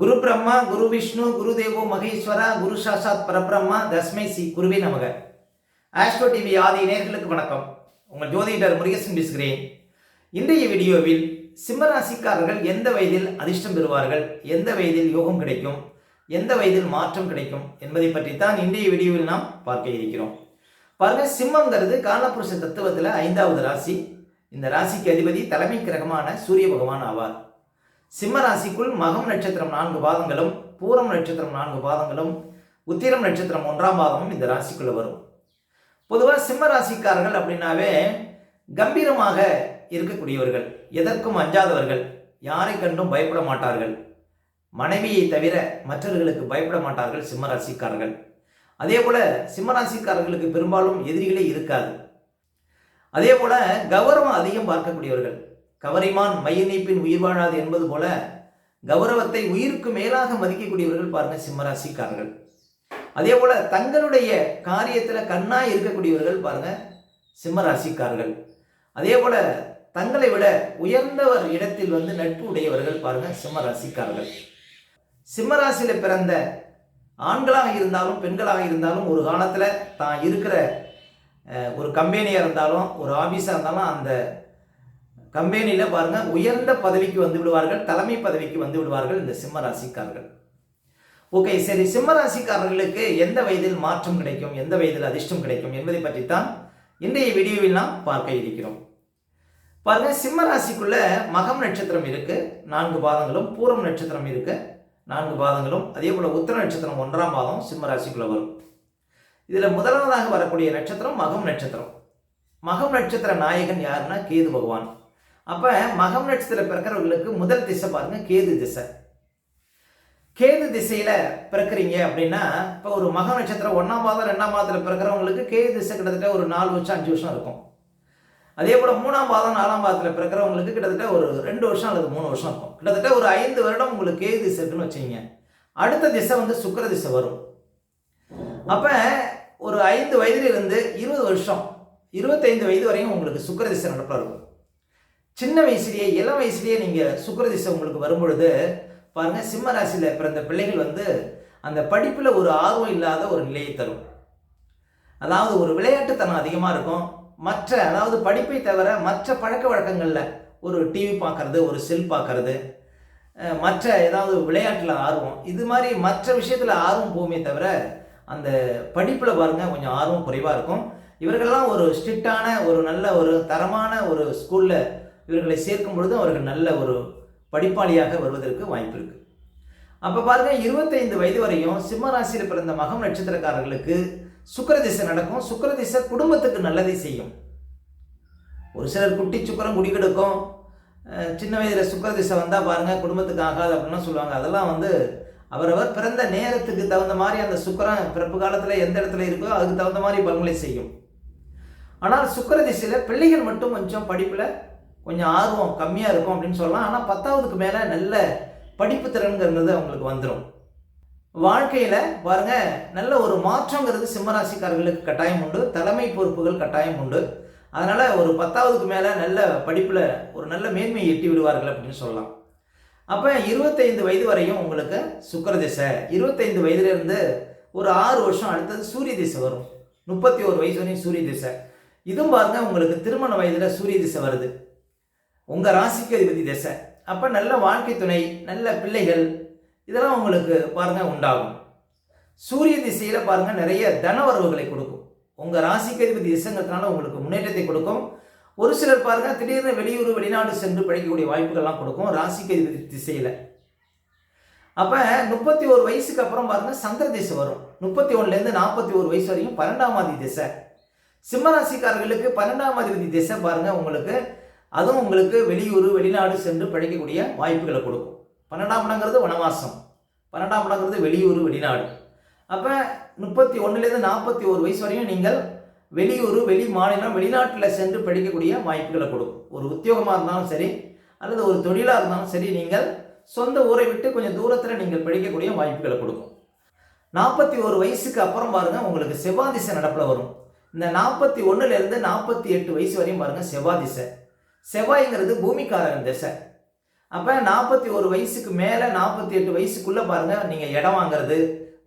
குரு பிரம்மா குரு விஷ்ணு குரு தேவோ மகேஸ்வரா குரு சாசாத் பரபிரம்மா தஸ்மை சி குருவே நமக. ஆஸ்ட்ரோ டிவி ஆதி நேர்களுக்கு வணக்கம். உங்கள் ஜோதிடர் முருகேசன் பேசுகிறேன். இன்றைய வீடியோவில் சிம்மராசிக்காரர்கள் எந்த வயதில் அதிர்ஷ்டம் பெறுவார்கள்? எந்த வயதில் யோகம் கிடைக்கும்? எந்த வயதில் மாற்றம் கிடைக்கும்? என்பதை பற்றித்தான் இன்றைய வீடியோவில் நாம் பார்க்க இருக்கிறோம். பாருங்க சிம்மங்கிறது காலபுருஷ தத்துவத்தில் ஐந்தாவது ராசி. இந்த ராசிக்கு அதிபதி தலைமை கிரகமான சூரிய பகவான் ஆவார். சிம்ம ராசிக்குள் மகம் நட்சத்திரம் நான்கு பாதங்களும் பூரம் நட்சத்திரம் நான்கு பாதங்களும் உத்திரம் நட்சத்திரம் ஒன்றாம் பாதமும் இந்த ராசிக்குள்ள வரும். பொதுவாக சிம்ம ராசிக்காரர்கள் அப்படின்னாவே கம்பீரமாக இருக்கக்கூடியவர்கள் எதற்கும் அஞ்சாதவர்கள் யாரை கண்டும் பயப்பட மாட்டார்கள். மனைவியை தவிர மற்றவர்களுக்கு பயப்பட மாட்டார்கள் சிம்ம ராசிக்காரர்கள் அதே போல சிம்ம ராசிக்காரர்களுக்கு பெரும்பாலும் எதிரிகளே இருக்காது. அதே போல கௌரவம் அதிகம் பார்க்கக்கூடியவர்கள் கவரிமான் மையநீப்பின் உயிர் வாழாது என்பது போல கௌரவத்தை உயிருக்கு மேலாக மதிக்கக்கூடியவர்கள் பாருங்க சிம்மராசிக்காரர்கள். அதே போல தங்களுடைய காரியத்தில் கண்ணாய் இருக்கக்கூடியவர்கள் பாருங்க சிம்மராசிக்காரர்கள். அதே போல தங்களை விட உயர்ந்தவர் இடத்தில் வந்து நட்பு உடையவர்கள் பாருங்க சிம்மராசிக்காரர்கள். சிம்மராசியில் பிறந்த ஆண்களாக இருந்தாலும் பெண்களாக இருந்தாலும் ஒரு காலத்தில் தான் இருக்கிற ஒரு கம்பெனியாக இருந்தாலும் ஒரு ஆஃபீஸாக இருந்தாலும் அந்த கம்பெனியில் பாருங்க உயர்ந்த பதவிக்கு வந்து விடுவார்கள் தலைமை பதவிக்கு வந்து விடுவார்கள் இந்த சிம்ம ராசிக்காரர்கள் ஓகே சரி சிம்ம ராசிக்காரர்களுக்கு எந்த வயதில் மாற்றம் கிடைக்கும் எந்த வயதில் அதிர்ஷ்டம் கிடைக்கும் என்பதை பற்றித்தான் இன்றைய வீடியோவில் நாம் பார்க்க இருக்கிறோம். பாருங்க சிம்ம ராசிக்குள்ள மகம் நட்சத்திரம் இருக்கு நான்கு பாதங்களும் பூரம் நட்சத்திரம் இருக்கு நான்கு பாதங்களும் அதே போல உத்தர நட்சத்திரம் ஒன்றாம் பாதம் சிம்ம ராசிக்குள்ள வரும். இதுல முதலாவதாக வரக்கூடிய நட்சத்திரம் மகம் நட்சத்திரம். மகம் நட்சத்திர நாயகன் யாருன்னா கேது பகவான். அப்போ மகம் நட்சத்திரம் பிறக்கிறவங்களுக்கு முதல் திசை பாருங்க கேது திசை. கேது திசையில பிறக்கிறீங்க அப்படின்னா இப்போ ஒரு மக நட்சத்திரம் ஒன்றாம் மாதம் ரெண்டாம் மாதத்தில் பிறக்கிறவங்களுக்கு கேது திசை கிட்டத்தட்ட ஒரு நாலு வருஷம் அஞ்சு வருஷம் இருக்கும். அதே போல் மூணாம் பாதம் நாலாம் பாதத்தில் பிறக்கிறவங்களுக்கு கிட்டத்தட்ட ஒரு ரெண்டு வருஷம் அல்லது மூணு வருஷம் இருக்கும். கிட்டத்தட்ட ஒரு ஐந்து வருடம் உங்களுக்கு கேது திசை இருக்குன்னு வச்சுங்க அடுத்த திசை வந்து சுக்கிர திசை வரும். அப்போ ஒரு ஐந்து வயதிலிருந்து இருபது வருஷம் இருபத்தைந்து வயது வரையும் உங்களுக்கு சுக்கர திசை நடப்பாக இருக்கும். சின்ன வயசுலேயே இளம் வயசுலேயே நீங்கள் சுக்கரதிசை உங்களுக்கு வரும்பொழுது பாருங்கள் சிம்ம ராசியில் பிறந்த பிள்ளைகள் வந்து அந்த படிப்பில் ஒரு ஆர்வம் இல்லாத ஒரு நிலையை தரும். அதாவது ஒரு விளையாட்டுத்தனம் அதிகமாக இருக்கும். மற்ற அதாவது படிப்பை தவிர மற்ற பழக்க வழக்கங்களில் ஒரு டிவி பார்க்குறது ஒரு செல் பார்க்கறது மற்ற ஏதாவது விளையாட்டில் ஆர்வம் இது மாதிரி மற்ற விஷயத்தில் ஆர்வம் போகுமே தவிர அந்த படிப்பில் பாருங்கள் கொஞ்சம் ஆர்வம் குறைவாக இருக்கும். இவர்கள்லாம் ஒரு ஸ்ட்ரிக்டான ஒரு நல்ல ஒரு தரமான ஒரு ஸ்கூலில் இவர்களை சேர்க்கும் பொழுது அவர்கள் நல்ல ஒரு படிப்பாளியாக வருவதற்கு வாய்ப்பு இருக்கு. அப்போ பாருங்க இருபத்தைந்து வயது வரையும் சிம்மராசியில் பிறந்த மகம் நட்சத்திரக்காரர்களுக்கு சுக்கரதிசை நடக்கும். சுக்கரதிசை குடும்பத்துக்கு நல்லதை செய்யும். ஒரு சிலர் குட்டி சுக்கரம் குடி கெடுக்கும். சின்ன வயதில் சுக்கரதிசை வந்தால் பாருங்க குடும்பத்துக்கு ஆகாது அப்படின்லாம் சொல்லுவாங்க. அதெல்லாம் வந்து அவரவர் பிறந்த நேரத்துக்கு தகுந்த மாதிரி அந்த சுக்கரம் பிறப்பு காலத்தில் எந்த இடத்துல இருக்கோ அதுக்கு தகுந்த மாதிரி பலன்களை செய்யும். ஆனால் சுக்கிர திசையில் பிள்ளைகள் மட்டும் கொஞ்சம் படிப்பில் கொஞ்சம் ஆர்வம் கம்மியாக இருக்கும் அப்படின்னு சொல்லலாம். ஆனால் பத்தாவதுக்கு மேலே நல்ல படிப்பு திறன்கிறது அவங்களுக்கு வந்துடும் வாழ்க்கையில் பாருங்க நல்ல ஒரு மாற்றங்கிறது சிம்மராசிக்காரர்களுக்கு கட்டாயம் உண்டு. தலைமை பொறுப்புகள் கட்டாயம் உண்டு. அதனால் ஒரு பத்தாவதுக்கு மேலே நல்ல படிப்பில் ஒரு நல்ல மேன்மையை எட்டி விடுவார்கள் அப்படின்னு சொல்லலாம். அப்போ இருபத்தைந்து வயது வரையும் உங்களுக்கு சுக்கர திசை. இருபத்தைந்து வயதுலேருந்து ஒரு ஆறு வருஷம் அடுத்தது சூரிய திசை வரும். முப்பத்தி ஒரு வயசு வரையும் சூரிய திசை. இதுவும் பாருங்க உங்களுக்கு திருமண வயதில் சூரிய திசை வருது. உங்கள் ராசிக்கு அதிபதி திசை. அப்போ நல்ல வாழ்க்கை துணை நல்ல பிள்ளைகள் இதெல்லாம் உங்களுக்கு பாருங்க உண்டாகும். சூரிய திசையில் பாருங்க நிறைய தனவரவுகளை கொடுக்கும். உங்கள் ராசிக்கு அதிபதி திசைங்கிறதுனால உங்களுக்கு முன்னேற்றத்தை கொடுக்கும். ஒரு சிலர் பாருங்க திடீர்னு வெளியூர் வெளிநாடு சென்று பிழைக்கக்கூடிய வாய்ப்புகள்லாம் கொடுக்கும் ராசிக்கு அதிபதி திசையில். அப்போ முப்பத்தி ஒரு வயசுக்கு அப்புறம் பாருங்க சந்திர திசை வரும். முப்பத்தி ஒன்றுலேருந்து நாற்பத்தி ஒரு வயசு வரையும் பன்னெண்டாம் ஆதி திசை. சிம்மராசிக்காரர்களுக்கு பன்னெண்டாம் அதிபதி திசை பாருங்க உங்களுக்கு அதுவும் உங்களுக்கு வெளியூர் வெளிநாடு சென்று படிக்கக்கூடிய வாய்ப்புகளை கொடுக்கும். பன்னெண்டாம் இடங்கிறது வனவாசம். பன்னெண்டாம் இடங்கிறது வெளியூர் வெளிநாடு. அப்போ முப்பத்தி ஒன்றுலேருந்து நாற்பத்தி ஒரு வயசு வரையும் நீங்கள் வெளியூர் வெளி மாநிலம் வெளிநாட்டில் சென்று படிக்கக்கூடிய வாய்ப்புகளை கொடுக்கும். ஒரு உத்தியோகமாக இருந்தாலும் சரி அல்லது ஒரு தொழிலாக இருந்தாலும் சரி நீங்கள் சொந்த ஊரை விட்டு கொஞ்சம் தூரத்தில் நீங்கள் படிக்கக்கூடிய வாய்ப்புகளை கொடுக்கும். நாற்பத்தி ஒரு வயசுக்கு அப்புறம் பாருங்க உங்களுக்கு செவ்வாதிசை நடப்பில் வரும். இந்த நாற்பத்தி ஒன்றுலேருந்து நாற்பத்தி எட்டு வயசு வரையும் பாருங்க செவ்வாதிசை செவ்வாய்ங்கிறது பூமிக்காரன் திசை. அப்போ நாற்பத்தி ஒரு வயசுக்கு மேலே நாற்பத்தி எட்டு வயசுக்குள்ளே பாருங்கள் நீங்கள் இடம் வாங்குறது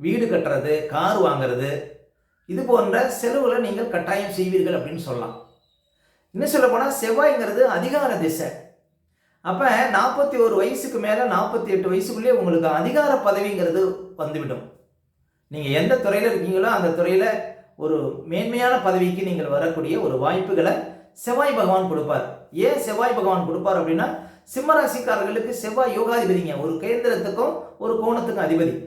வீடு கட்டுறது கார் வாங்குறது இது போன்ற செலவுகளை நீங்கள் கட்டாயம் செய்வீர்கள் அப்படின்னு சொல்லலாம். இன்னும் சொல்ல போனால் செவ்வாய்ங்கிறது அதிகார திசை. அப்போ நாற்பத்தி ஒரு வயசுக்கு மேலே நாற்பத்தி எட்டு வயசுக்குள்ளேயே உங்களுக்கு அதிகார பதவிங்கிறது வந்துவிடும். நீங்கள் எந்த துறையில் இருக்கீங்களோ அந்த துறையில் ஒரு மேன்மையான பதவிக்கு நீங்கள் வரக்கூடிய ஒரு வாய்ப்புகளை செவ்வாய் பகவான் கொடுப்பார். ஏன் செவ்வாய் பகவான் கொடுப்பார் அப்படின்னா சிம்மராசிக்காரர்களுக்கு செவ்வாய் யோகாதிபதிங்க. ஒரு கேந்திரத்துக்கும் ஒரு கோணத்துக்கும் அதிபதி.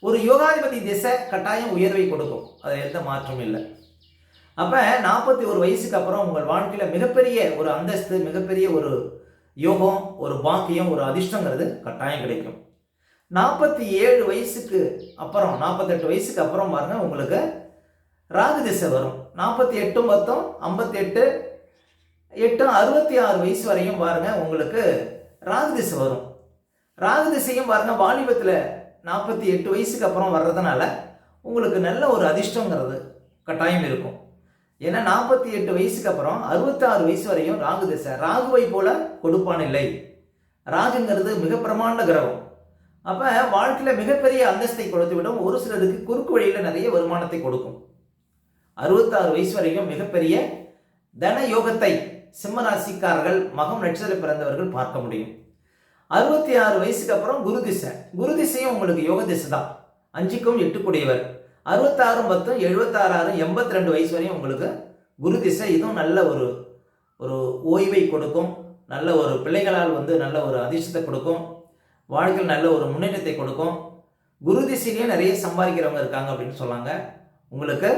ஒரு யோகாதிபதி திசை கட்டாயம் உயர்வை கொடுக்கும். அதில் எந்த மாற்றமும் இல்லை. அப்போ நாற்பத்தி ஒரு வயசுக்கு அப்புறம் உங்கள் வாழ்க்கையில் மிகப்பெரிய ஒரு அந்தஸ்து மிகப்பெரிய ஒரு யோகம் ஒரு பாக்கியம் ஒரு அதிர்ஷ்டங்கிறது கட்டாயம் கிடைக்கும். நாற்பத்தி ஏழு வயசுக்கு அப்புறம் நாற்பத்தெட்டு வயசுக்கு அப்புறம் பாருங்கள் உங்களுக்கு ராகு திசை வரும். நாற்பத்தி எட்டும் பத்தும் ஐம்பத்தி எட்டு எட்டும் அறுபத்தி ஆறு வயசு வரையும் பாருங்க உங்களுக்கு ராகு திசை வரும். ராகு திசையும் பாருங்க வாலிபத்தில் நாற்பத்தி எட்டு வயசுக்கு அப்புறம் வர்றதுனால உங்களுக்கு நல்ல ஒரு அதிர்ஷ்டங்கிறது கட்டாயம் இருக்கும். ஏன்னா நாற்பத்தி எட்டு வயசுக்கு அப்புறம் அறுபத்தாறு வயசு வரையும் ராகு திசை ராகுவை போல கொடுப்பான் இல்லை. ராகுங்கிறது மிக பிரமாண்ட கிரகம். அப்போ வாழ்க்கையில் மிகப்பெரிய அந்தஸ்தை கொடுத்து விடும் ஒரு சிலருக்கு குறுக்கு வழியில் நிறைய வருமானத்தை கொடுக்கும். அறுபத்தாறு வயசு வரைக்கும் மிகப்பெரிய தன யோகத்தை சிம்மராசிக்காரர்கள் மகம் நட்சத்திர பிறந்தவர்கள் பார்க்க முடியும். அறுபத்தி ஆறு வயசுக்கு அப்புறம் குரு திசை. குரு திசையும் உங்களுக்கு யோக திசை தான். அஞ்சுக்கும் எட்டுக்குடையவர் அறுபத்தாறும் பத்தும் எழுபத்தாறாறும் எண்பத்தி ரெண்டு வயசு வரையும் உங்களுக்கு குரு திசை. இதுவும் நல்ல ஒரு ஒரு ஓய்வை கொடுக்கும். நல்ல ஒரு பிள்ளைகளால் வந்து நல்ல ஒரு அதிர்ஷ்டத்தை கொடுக்கும். வாழ்க்கையில் நல்ல ஒரு முன்னேற்றத்தை கொடுக்கும். குரு திசையிலேயே நிறைய சம்பாதிக்கிறவங்க இருக்காங்க அப்படின்னு சொன்னாங்க. உங்களுக்கு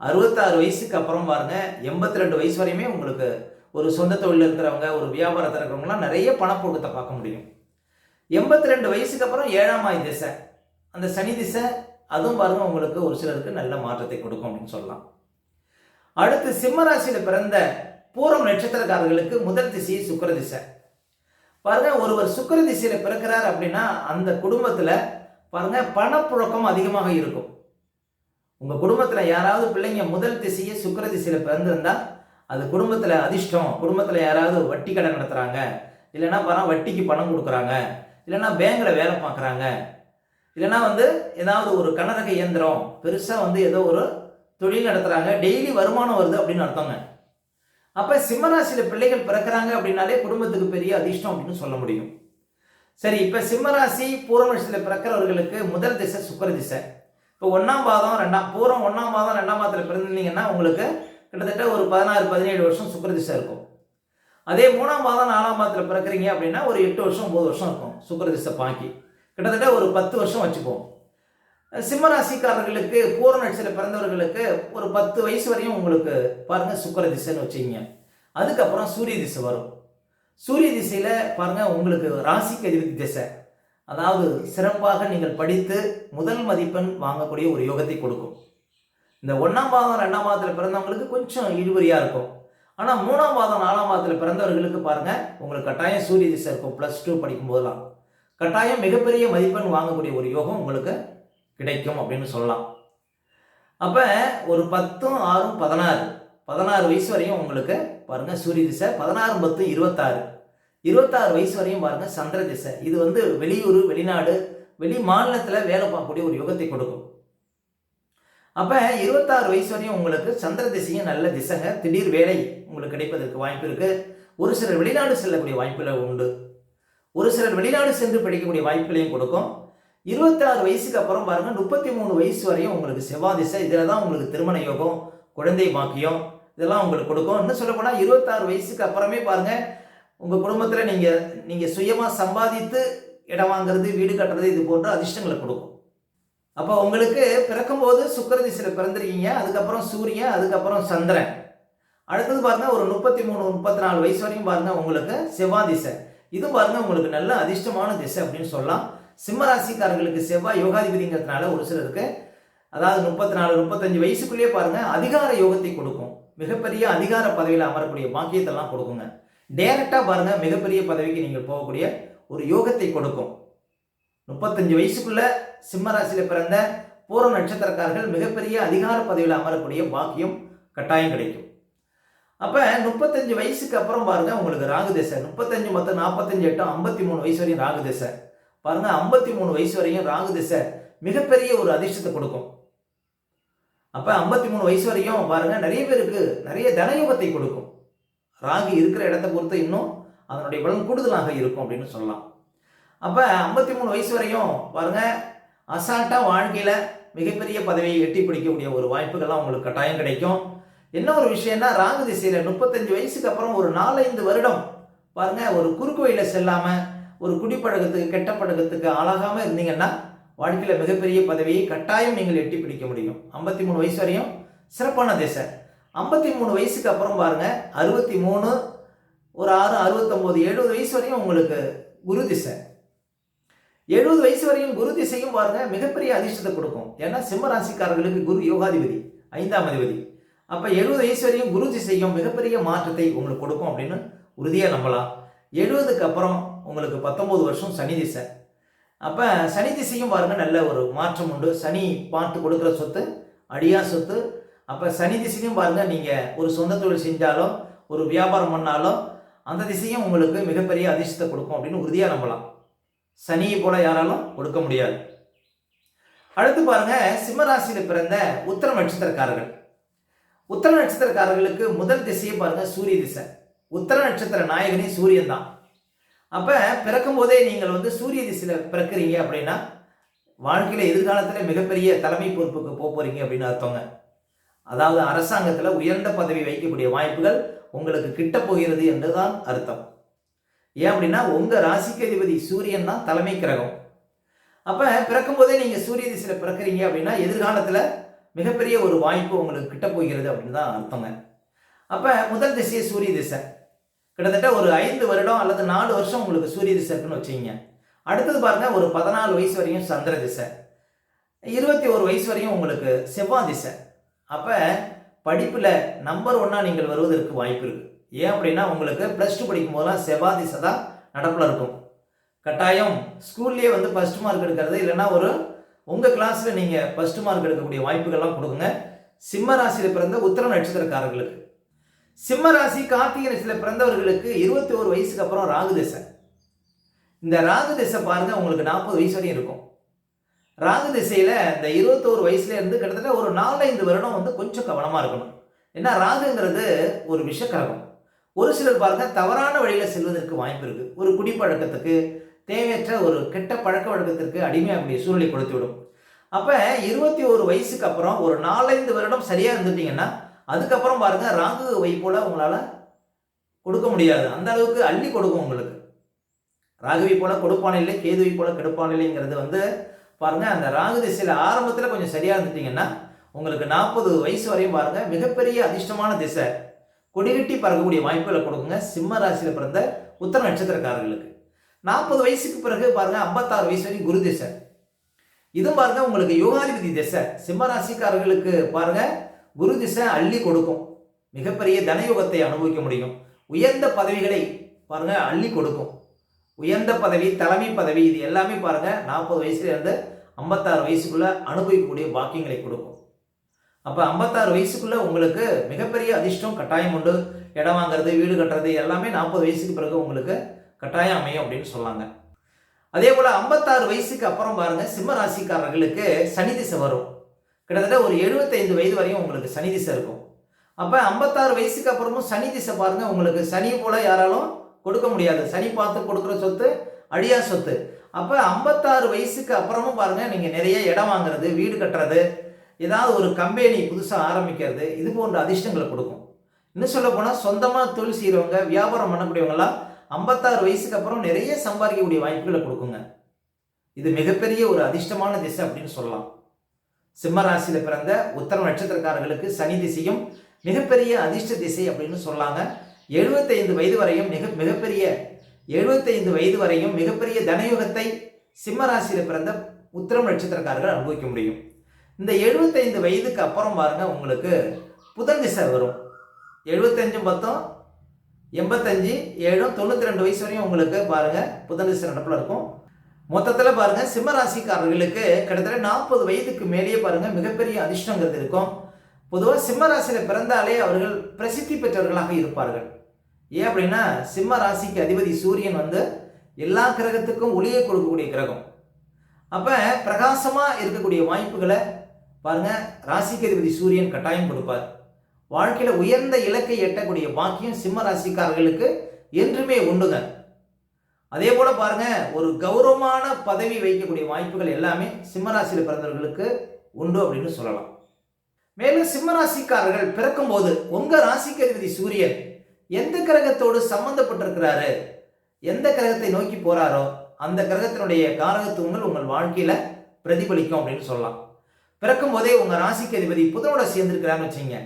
அறுபத்தாறு வயசுக்கு அப்புறம் பாருங்க எண்பத்தி ரெண்டு வயசு வரையுமே உங்களுக்கு ஒரு சொந்த தொழில் இருக்கிறவங்க ஒரு வியாபாரத்தில் இருக்கிறவங்களாம் நிறைய பணப்போக்கத்தை பார்க்க முடியும். எண்பத்தி ரெண்டு வயசுக்கு அப்புறம் ஏழாம் ஆய் திசை. அந்த சனி திசை அதுவும் வரும் உங்களுக்கு ஒரு சிலருக்கு நல்ல மாற்றத்தை கொடுக்கும் அப்படின்னு சொல்லலாம். அடுத்து சிம்மராசியில் பிறந்த பூரம் நட்சத்திரக்காரர்களுக்கு முதல் திசை சுக்கர திசை. பாருங்க ஒருவர் சுக்கர திசையில் பிறக்கிறார் அப்படின்னா அந்த குடும்பத்தில் பாருங்க பணப்புழக்கம் அதிகமாக இருக்கும். உங்கள் குடும்பத்தில் யாராவது பிள்ளைங்க முதல் திசையை சுக்கர திசையில் பிறந்திருந்தால் அது குடும்பத்தில் அதிர்ஷ்டம். குடும்பத்தில் யாராவது வட்டி கடை நடத்துகிறாங்க இல்லைன்னா பணம் வட்டிக்கு பணம் கொடுக்குறாங்க. இல்லைன்னா பேங்கில் வேலை பார்க்குறாங்க. இல்லைன்னா வந்து ஏதாவது ஒரு கனரக இயந்திரம் பெருசாக வந்து ஏதோ ஒரு தொழில் நடத்துகிறாங்க டெய்லி வருமானம் வருது அப்படின்னு அர்த்தங்க. அப்போ சிம்மராசியில் பிள்ளைகள் பிறக்கிறாங்க அப்படின்னாலே குடும்பத்துக்கு பெரிய அதிர்ஷ்டம் அப்படின்னு சொல்ல முடியும். சரி இப்போ சிம்மராசி பூர்வமசியில் பிறக்கிறவர்களுக்கு முதல் திசை சுக்கர திசை. இப்போ ஒன்றாம் பாதம் ரெண்டாம் பூரம் ஒன்றாம் பாதம் ரெண்டாம் பாதத்தில் பிறந்திருந்தீங்கன்னா உங்களுக்கு கிட்டத்தட்ட ஒரு பதினாறு பதினேழு வருஷம் சுக்கரதிசை இருக்கும். அதே மூணாம் மாதம் நாலாம் மாதத்தில் பிறக்கிறீங்க அப்படின்னா ஒரு எட்டு வருஷம் ஒம்பது வருஷம் இருக்கும் சுக்கரதிசை பாக்கி. கிட்டத்தட்ட ஒரு பத்து வருஷம் வச்சுப்போம். சிம்ம ராசிக்காரர்களுக்கு பூர நட்சத்திர பிறந்தவர்களுக்கு ஒரு பத்து வயசு வரையும் உங்களுக்கு பாருங்கள் சுக்கர திசைன்னு வச்சுக்கிங்க. அதுக்கப்புறம் சூரிய திசை வரும். சூரிய திசையில் பாருங்கள் உங்களுக்கு ராசிக்கு அதிபதி திசை. அதாவது சிறப்பாக நீங்கள் படித்து முதல் மதிப்பெண் வாங்கக்கூடிய ஒரு யோகத்தை கொடுக்கும். இந்த ஒன்றாம் பாதம் ரெண்டாம் பாதத்தில் பிறந்தவங்களுக்கு கொஞ்சம் இழுபறியாக இருக்கும். ஆனால் மூணாம் பாதம் நாலாம் பாதத்தில் பிறந்தவர்களுக்கு பாருங்கள் உங்களுக்கு கட்டாயம் சூரிய திசை இருக்கும் ப்ளஸ் டூ படிக்கும் போதெல்லாம் கட்டாயம் மிகப்பெரிய மதிப்பெண் வாங்கக்கூடிய ஒரு யோகம் உங்களுக்கு கிடைக்கும் அப்படின்னு சொல்லலாம். அப்போ ஒரு பத்தும் ஆறும் பதினாறு. பதினாறு வயசு வரையும் உங்களுக்கு பாருங்க சூரிய திசை. பதினாறு பத்து இருபத்தாறு. இருபத்தாறு வயசு வரையும் பாருங்கள் சந்திர திசை. இது வந்து வெளியூர் வெளிநாடு வெளி மாநிலத்தில் வேலை பார்க்கக்கூடிய ஒரு யோகத்தை கொடுக்கும். அப்போ இருபத்தாறு வயசு வரையும் உங்களுக்கு சந்திர திசையும் நல்ல திசைங்க. திடீர் வேலை உங்களுக்கு கிடைப்பதற்கு வாய்ப்பு இருக்குது ஒரு சிலர் வெளிநாடு செல்லக்கூடிய வாய்ப்புகள் உண்டு. ஒரு சிலர் வெளிநாடு சென்று படிக்கக்கூடிய வாய்ப்புகளையும் கொடுக்கும். இருபத்தாறு வயசுக்கு அப்புறம் பாருங்க முப்பத்தி மூணு வயசு வரையும் உங்களுக்கு செவ்வாய் திசை இதில் தான் உங்களுக்கு திருமண யோகம் குழந்தை பாக்கியம் இதெல்லாம் உங்களுக்கு கொடுக்கும். இன்னும் சொல்லப்போனால் இருபத்தாறு வயசுக்கு அப்புறமே பாருங்க உங்கள் குடும்பத்தில் நீங்கள் நீங்கள் சுயமாக சம்பாதித்து இடம் வாங்குறது வீடு கட்டுறது இது போன்ற அதிர்ஷ்டங்களை கொடுக்கும். அப்போ உங்களுக்கு பிறக்கும்போது சுக்கர திசையில் பிறந்திருக்கீங்க அதுக்கப்புறம் சூரியன் அதுக்கப்புறம் சந்திரன். அடுத்தது பாருங்கள் ஒரு முப்பத்தி மூணு முப்பத்தி நாலு வயசு வரையும் பாருங்க உங்களுக்கு செவ்வாய் திசை இது பாருங்க உங்களுக்கு நல்ல அதிர்ஷ்டமான திசை அப்படின்னு சொல்லலாம். சிம்மராசிக்காரங்களுக்கு செவ்வாய் யோகாதிபதிங்கிறதுனால ஒரு சிலருக்கு அதாவது முப்பத்தி நாலு முப்பத்தஞ்சு வயசுக்குள்ளேயே பாருங்கள் அதிகார யோகத்தை கொடுக்கும். மிகப்பெரிய அதிகார பதவியில் அமரக்கூடிய பாக்கியத்தெல்லாம் கொடுக்குங்க. டேரெக்டாக பாருங்கள் மிகப்பெரிய பதவிக்கு நீங்கள் போகக்கூடிய ஒரு யோகத்தை கொடுக்கும். முப்பத்தஞ்சு வயசுக்குள்ள சிம்ம ராசியில் பிறந்த பூர்வ நட்சத்திரக்காரர்கள் மிகப்பெரிய அதிகார பதவியில் அமரக்கூடிய பாக்கியம் கட்டாயம் கிடைக்கும். அப்போ முப்பத்தஞ்சு வயசுக்கு அப்புறம் பாருங்க உங்களுக்கு ராகு திசை. முப்பத்தஞ்சு மொத்தம் நாற்பத்தஞ்சு எட்டு ஐம்பத்தி மூணு வயசு வரையும் ராகு திசை. பாருங்க ஐம்பத்தி மூணு வயசு வரையும் ராகு திசை மிகப்பெரிய ஒரு அதிர்ஷ்டத்தை கொடுக்கும். அப்போ ஐம்பத்தி மூணு வயசு வரையும் பாருங்க நிறைய பேருக்கு நிறைய தனயோகத்தை கொடுக்கும். ராகு இருக்கிற இடத்த பொறுத்து இன்னும் அதனுடைய பலன் கூடுதலாக இருக்கும் அப்படின்னு சொல்லலாம். அப்போ ஐம்பத்தி மூணு வயசு வரையும் பாருங்க அசால்ட்டாக வாழ்க்கையில் மிகப்பெரிய பதவியை எட்டி பிடிக்கக்கூடிய ஒரு வாய்ப்புகள்லாம் உங்களுக்கு கட்டாயம் கிடைக்கும். என்ன ஒரு விஷயம்னா ராகு திசையில் முப்பத்தஞ்சு வயசுக்கு அப்புறம் ஒரு நாலஞ்சு வருடம் பாருங்க ஒரு குறுக்கு வழியில் செல்லாமல் ஒரு குடிப்பழக்கத்துக்கு கெட்ட பழக்கத்துக்கு ஆளாகாமல் இருந்தீங்கன்னா வாழ்க்கையில் மிகப்பெரிய பதவியை கட்டாயம் நீங்கள் எட்டி பிடிக்க முடியும். ஐம்பத்தி மூணு வயசு வரையும் சிறப்பான திசை. ஐம்பத்தி மூணு வயசுக்கு அப்புறம் பாருங்க அறுபத்தி மூணு ஒரு ஆறு அறுபத்தொம்போது எழுபது வயசு வரையும் உங்களுக்கு குரு திசை. எழுபது வயசு வரையும் குரு திசையும் பாருங்க மிகப்பெரிய அதிர்ஷ்டத்தை கொடுக்கும். ஏன்னா சிம்ம ராசிக்காரர்களுக்கு குரு யோகாதிபதி ஐந்தாம் அதிபதி. அப்போ எழுபது வயசு வரையும் குரு திசையும் மிகப்பெரிய மாற்றத்தை உங்களுக்கு கொடுக்கும் அப்படின்னு உறுதியாக நம்பலாம். எழுபதுக்கு அப்புறம் உங்களுக்கு பத்தொம்போது வருஷம் சனி திசை. அப்போ சனி திசையும் பாருங்க நல்ல ஒரு மாற்றம் உண்டு. சனி பார்த்து கொடுக்குற சொத்து அடியா சொத்து. அப்போ சனி திசையும் பாருங்க நீங்கள் ஒரு சொந்த தொழில் செஞ்சாலும் ஒரு வியாபாரம் பண்ணாலும் அந்த திசையும் உங்களுக்கு மிகப்பெரிய அதிர்ஷ்டத்தை கொடுக்கும் அப்படின்னு உறுதியாக நம்பலாம். சனியை போல யாராலும் கொடுக்க முடியாது. அடுத்து பாருங்க சிம்மராசியில் பிறந்த உத்தர நட்சத்திரக்காரர்கள். உத்தர நட்சத்திரக்காரர்களுக்கு முதல் திசையை பாருங்க சூரிய திசை. உத்தர நட்சத்திர நாயகனே சூரியன் தான். அப்போ பிறக்கும் போதே நீங்கள் வந்து சூரிய திசையில் பிறக்கிறீங்க அப்படின்னா வாழ்க்கையில் எதிர்காலத்தில் மிகப்பெரிய தலைமை பொறுப்புக்கு போக போறீங்க அப்படின்னு அர்த்தங்க. அதாவது அரசாங்கத்தில் உயர்ந்த பதவி வைக்கக்கூடிய வாய்ப்புகள் உங்களுக்கு கிட்ட போகிறது என்றுதான் அர்த்தம். ஏன் அப்படின்னா உங்கள் ராசிக்கு அதிபதி சூரியன் தான் தலைமை கிரகம். அப்போ பிறக்கும் போதே நீங்கள் சூரிய திசையில் பிறக்கிறீங்க அப்படின்னா எதிர்காலத்தில் மிகப்பெரிய ஒரு வாய்ப்பு உங்களுக்கு கிட்ட போகிறது அப்படின்னு தான் அர்த்தங்க. அப்போ முதல் திசையை சூரிய திசை. கிட்டத்தட்ட ஒரு ஐந்து வருடம் அல்லது நாலு வருஷம் உங்களுக்கு சூரிய திசை இருக்குன்னு வச்சுக்கிங்க. அடுத்தது பாருங்க ஒரு பதினாலு வயசு வரையும் சந்திர திசை. இருபத்தி ஒரு வயசு வரையும் உங்களுக்கு செவ்வாய் திசை. அப்போ படிப்பில் நம்பர் ஒன்னாக நீங்கள் வருவதற்கு வாய்ப்பு இருக்குது ஏன் அப்படின்னா உங்களுக்கு ப்ளஸ் டூ படிக்கும் போதெல்லாம் செவ்வாய் தான் நடப்பில் இருக்கும். கட்டாயம் ஸ்கூல்லேயே வந்து ஃபஸ்ட் மார்க் எடுக்கிறது இல்லைன்னா ஒரு உங்கள் கிளாஸில் நீங்கள் ஃபஸ்ட் மார்க் எடுக்கக்கூடிய வாய்ப்புகள்லாம் கொடுங்க. சிம்ம ராசியில் பிறந்த உத்தர நட்சத்திரக்காரர்களுக்கு. சிம்ம ராசி கார்த்திகை நட்சத்திரத்தில் பிறந்தவர்களுக்கு இருபத்தி ஒரு வயசுக்கு அப்புறம் ராகு திசை. இந்த ராகு திசை பாருங்கள் உங்களுக்கு நாற்பது வயசு வரையும் இருக்கும். ராகு திசையில் இந்த இருபத்தோரு வயசுலேருந்து கிட்டத்தட்ட ஒரு நாலஞ்சு வருடம் வந்து கொஞ்சம் கவனமாக இருக்கணும். ஏன்னா ராகுங்கிறது ஒரு விஷக்கரகம். ஒரு சிலர் பாருங்க தவறான வழியில் செல்வதற்கு வாய்ப்பு இருக்கு. ஒரு குடிப்பழக்கத்துக்கு தேவையற்ற ஒரு கெட்ட பழக்க வழக்கத்திற்கு அடிமையாகக்கூடிய சூழ்நிலை கொடுத்து விடும். அப்போ இருபத்தி ஒரு வயசுக்கு அப்புறம் ஒரு நாலஞ்சு வருடம் சரியாக இருந்துட்டீங்கன்னா அதுக்கப்புறம் பாருங்க ராகு வை போல உங்களால் கொடுக்க முடியாது. அந்த அளவுக்கு அள்ளி கொடுக்கும் உங்களுக்கு. ராகுவை போல கொடுப்பான இல்லை கேதுவை போல கெடுப்பான இல்லைங்கிறது வந்து பாருங்க அந்த ராகு திசையில் ஆரம்பத்தில் கொஞ்சம் சரியாக இருந்துட்டீங்கன்னா உங்களுக்கு நாற்பது வயசு வரையும் பாருங்க மிகப்பெரிய அதிர்ஷ்டமான திசை. கொடிகட்டி பறக்கக்கூடிய வாய்ப்புகளை கொடுக்குங்க. சிம்ம ராசியில் பிறந்த உத்தர நட்சத்திரக்காரர்களுக்கு. நாற்பது வயசுக்கு பிறகு பாருங்க ஐம்பத்தாறு வயசு வரைக்கும் குரு திசை. இதுவும் பாருங்க உங்களுக்கு யோகாதிபதி திசை. சிம்ம ராசிக்காரர்களுக்கு பாருங்க குரு திசை அள்ளி கொடுக்கும். மிகப்பெரிய தனயோகத்தை அனுபவிக்க முடியும். உயர்ந்த பதவிகளை பாருங்க அள்ளி கொடுக்கும். உயர்ந்த பதவி தலைமை பதவி இது எல்லாமே பாருங்க நாற்பது வயசுல இருந்து ஐம்பத்தாறு வயசுக்குள்ள அனுபவிக்கக்கூடிய பாக்கியங்களை கொடுக்கும். அப்போ ஐம்பத்தாறு வயசுக்குள்ளே உங்களுக்கு மிகப்பெரிய அதிர்ஷ்டம் கட்டாயம் உண்டு. இடம் வாங்குறது வீடு கட்டுறது எல்லாமே நாற்பது வயசுக்கு பிறகு உங்களுக்கு கட்டாயம் அமையும் அப்படின்னு சொல்லாங்க அதே போல் ஐம்பத்தாறு வயசுக்கு அப்புறம் பாருங்கள் சிம்ம ராசிக்காரர்களுக்கு சனி திசை வரும். கிட்டத்தட்ட ஒரு எழுபத்தைந்து வயது வரையும் உங்களுக்கு சனி திசை இருக்கும். அப்போ ஐம்பத்தாறு வயசுக்கு அப்புறமும் சனி திசை பாருங்கள் உங்களுக்கு சனி போல் யாராலும் கொடுக்க முடியாது. சனி பார்த்து கொடுக்குற சொத்து அழியா சொத்து. அப்போ ஐம்பத்தாறு வயசுக்கு அப்புறமும் பாருங்கள் நீங்கள் நிறைய இடம் வாங்குறது வீடு கட்டுறது ஏதாவது ஒரு கம்பெனி புதுசாக ஆரம்பிக்கிறது இது போன்ற அதிர்ஷ்டங்களை கொடுக்கும். இன்னும் சொல்ல போனால் சொந்தமாக தொழில் செய்கிறவங்க வியாபாரம் பண்ணக்கூடியவங்களாம் ஐம்பத்தாறு வயசுக்கு அப்புறம் நிறைய சம்பாதிக்கக்கூடிய வாய்ப்புகளை கொடுக்குங்க. இது மிகப்பெரிய ஒரு அதிர்ஷ்டமான திசை அப்படின்னு சொல்லலாம். சிம்ம ராசியில் பிறந்த உத்தரம் நட்சத்திரக்காரர்களுக்கு சனி திசையும் மிகப்பெரிய அதிர்ஷ்ட திசை அப்படின்னு சொல்லாங்க. எழுபத்தைந்து வயது வரையும் மிக மிகப்பெரிய எழுபத்தைந்து வயது வரையும் மிகப்பெரிய தனயுகத்தை சிம்ம ராசியில் பிறந்த உத்தரம் நட்சத்திரக்காரர்கள் அனுபவிக்க முடியும். இந்த எழுபத்தைந்து வயதுக்கு அப்புறம் பாருங்க உங்களுக்கு புதன் திசை வரும். எழுபத்தஞ்சும் பத்தும் எண்பத்தஞ்சு ஏழும் தொண்ணூற்றி ரெண்டு வயசு வரையும் உங்களுக்கு பாருங்க புதன் திசை நடப்பில் இருக்கும். மொத்தத்தில் பாருங்க சிம்மராசிக்காரர்களுக்கு கிட்டத்தட்ட நாற்பது வயதுக்கு மேலேயே பாருங்க மிகப்பெரிய அதிர்ஷ்டங்கிறது இருக்கும். பொதுவாக சிம்மராசியில் பிறந்தாலே அவர்கள் பிரசித்தி பெற்றவர்களாக இருப்பார்கள். ஏன் அப்படின்னா சிம்ம ராசிக்கு அதிபதி சூரியன் வந்து எல்லா கிரகத்துக்கும் ஒளியை கொடுக்கக்கூடிய கிரகம். அப்போ பிரகாசமாக இருக்கக்கூடிய வாய்ப்புகளை பாருங்க ராசிக்கு அதிபதி சூரியன் கட்டாயம் கொடுப்பார். வாழ்க்கையில் உயர்ந்த இலக்கை எட்டக்கூடிய பாக்கியம் சிம்ம ராசிக்காரர்களுக்கு என்றுமே உண்டுங்க. அதே போல பாருங்க ஒரு கௌரவமான பதவி வைக்கக்கூடிய வாய்ப்புகள் எல்லாமே சிம்மராசியில் பிறந்தவர்களுக்கு உண்டு அப்படின்னு சொல்லலாம். மேலும் சிம்மராசிக்காரர்கள் பிறக்கும்போது உங்க ராசிக்கு அதிபதி சூரியன் எந்த கிரகத்தோடு சம்பந்தப்பட்டிருக்கிறாரு? எந்த கிரகத்தை நோக்கி போறாரோ அந்த கிரகத்தினுடைய காரகத்துவங்கள் உங்கள் வாழ்க்கையில பிரதிபலிக்கும் அப்படின்னு சொல்லலாம். பிறக்கும் போதே உங்கள் ராசிக்கு அதிபதி புதனோட சேர்ந்திருக்கிறான்னு வச்சுங்க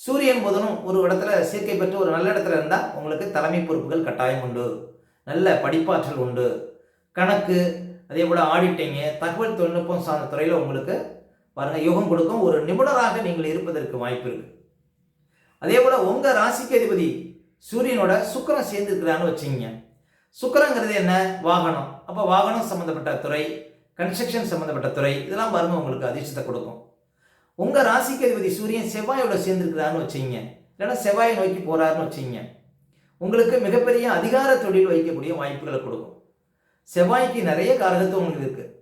சூரியன் புதனும் ஒரு இடத்துல சேர்க்கை பெற்று ஒரு நல்ல இடத்துல இருந்தால் உங்களுக்கு தலைமை பொறுப்புகள் கட்டாயம் உண்டு. நல்ல படிப்பாற்றல் உண்டு. கணக்கு அதே போல் ஆடிட்டிங்கு தகவல் தொழில்நுட்பம் சார்ந்த துறையில் உங்களுக்கு பாருங்கள் யோகம் கொடுக்கும். ஒரு நிபுணராக நீங்கள் இருப்பதற்கு வாய்ப்பு இருக்குது அதே போல் உங்கள் ராசிக்கு அதிபதி சூரியனோட சுக்கரம் சேர்ந்துருக்கிறான்னு வச்சுங்க சுக்கரங்கிறது என்ன? வாகனம். அப்போ வாகனம் சம்மந்தப்பட்ட துறை கன்ஸ்ட்ரக்ஷன் சம்மந்தப்பட்ட துறை இதெல்லாம் பாருங்க உங்களுக்கு அதிர்ஷ்டத்தை கொடுக்கும். உங்கள் ராசிக்கு அதிபதி சூரியன் செவ்வாயோட சேர்ந்துருக்கிறான்னு வச்சுங்க. இல்லைன்னா செவ்வாயை நோக்கி போகிறாருன்னு வச்சுங்க. உங்களுக்கு மிகப்பெரிய அதிகார தொழில் வைக்கக்கூடிய வாய்ப்புகளை கொடுக்கும். செவ்வாய்க்கு நிறைய காரகத்துவம் உங்களுக்கு இருக்குது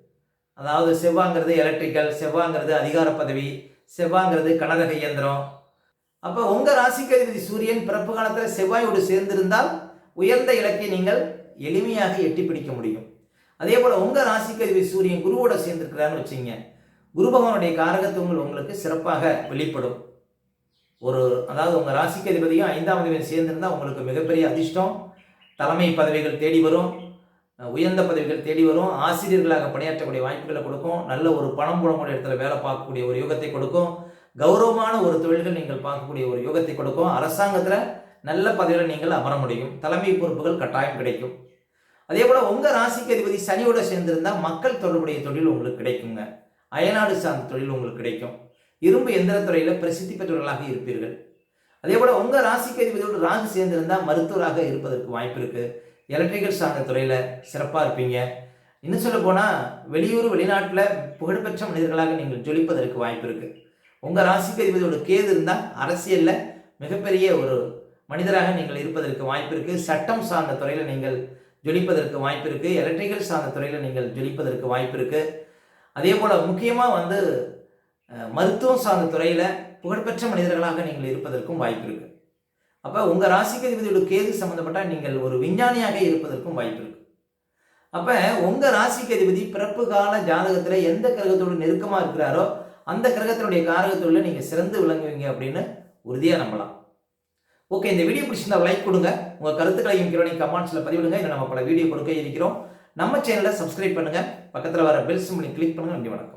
அதாவது செவ்வாங்கிறது எலக்ட்ரிக்கல் செவ்வாங்கிறது அதிகார பதவி செவ்வாங்கிறது கனரக இயந்திரம். அப்போ உங்கள் ராசிக்கு அதிபதி சூரியன் பிறப்பு காலத்தில் செவ்வாயோடு சேர்ந்திருந்தால் உயர்ந்த இலக்கை நீங்கள் எளிமையாக எட்டி பிடிக்க முடியும். அதே போல் உங்கள் ராசிக்கு அதிபதி சூரியன் குருவோட சேர்ந்திருக்கிறான்னு வச்சுங்க குரு பகவானுடைய காரகத்துவங்கள் உங்களுக்கு சிறப்பாக வெளிப்படும். ஒரு அதாவது உங்கள் ராசிக்கு அதிபதியும் ஐந்தாம் அதிபதியும் சேர்ந்திருந்தால் உங்களுக்கு மிகப்பெரிய அதிர்ஷ்டம். தலைமை பதவிகள் தேடி வரும். உயர்ந்த பதவிகள் தேடி வரும். ஆசிரியர்களாக பணியாற்றக்கூடிய வாய்ப்புகளை கொடுக்கும். நல்ல ஒரு பணம் போடக்கூடிய இடத்துல வேலை பார்க்கக்கூடிய ஒரு யோகத்தை கொடுக்கும். கௌரவமான ஒரு தொழில்கள் நீங்கள் பார்க்கக்கூடிய ஒரு யோகத்தை கொடுக்கும். அரசாங்கத்தில் நல்ல பதவியில் நீங்கள் அமர முடியும். தலைமை பொறுப்புகள் கட்டாயம் கிடைக்கும். அதே போல் உங்கள் ராசிக்கு அதிபதி சனியோட சேர்ந்திருந்தால் மக்கள் தொடர்புடைய தொழில் உங்களுக்கு கிடைக்குங்க. அயநாடு சார்ந்த தொழில் உங்களுக்கு கிடைக்கும். இரும்பு எந்திரத்துறையில் பிரசித்தி பெற்றவர்களாக இருப்பீர்கள். அதே போல் உங்கள் ராசிக்கு அதிபதியோடு ராகு சேர்ந்திருந்தால் மருத்துவராக இருப்பதற்கு வாய்ப்பு இருக்குது எலக்ட்ரிக்கல் சார்ந்த துறையில் சிறப்பாக இருப்பீங்க. இன்னும் சொல்ல போனால் வெளியூர் வெளிநாட்டில் புகழ்பெற்ற மனிதர்களாக நீங்கள் ஜொலிப்பதற்கு வாய்ப்பு இருக்குது உங்கள் ராசிக்கு அதிபதியோட கேது இருந்தால் அரசியலில் மிகப்பெரிய ஒரு மனிதராக நீங்கள் இருப்பதற்கு வாய்ப்பு இருக்குது சட்டம் சார்ந்த துறையில் நீங்கள் ஜொலிப்பதற்கு வாய்ப்பு இருக்குது எலக்ட்ரிக்கல் சார்ந்த துறையில் நீங்கள் ஜொலிப்பதற்கு வாய்ப்பு இருக்குது அதே போல் முக்கியமாக வந்து மருத்துவம் சார்ந்த துறையில் புகழ்பெற்ற மனிதர்களாக நீங்கள் இருப்பதற்கும் வாய்ப்பு இருக்குது அப்போ உங்கள் ராசிக்கு அதிபதியோட கேது சம்மந்தப்பட்டால் நீங்கள் ஒரு விஞ்ஞானியாக இருப்பதற்கும் வாய்ப்பு இருக்குது அப்போ உங்கள் ராசிக்கு அதிபதி பிறப்பு கால ஜாதகத்தில் எந்த கிரகத்தோடு நெருக்கமாக இருக்கிறாரோ அந்த கிரகத்தினுடைய காரகத்தொழில் நீங்கள் சிறந்து விளங்குவீங்க அப்படின்னு உறுதியாக நம்பலாம். ஓகே இந்த வீடியோ பிடிச்சிருந்தா லைக் கொடுங்க. உங்கள் கருத்துக்களையும் கீழே கமெண்ட்ஸில் பதிவிடுங்க. இல்லை நம்ம பல வீடியோ கொடுக்க இருக்கிறோம். நம்ம சேனலை சப்ஸ்கிரைப் பண்ணுங்கள் பக்கத்தில் வர பெல் சிம்லி கிளிக் பண்ணுங்கள் நன்றி வணக்கம்.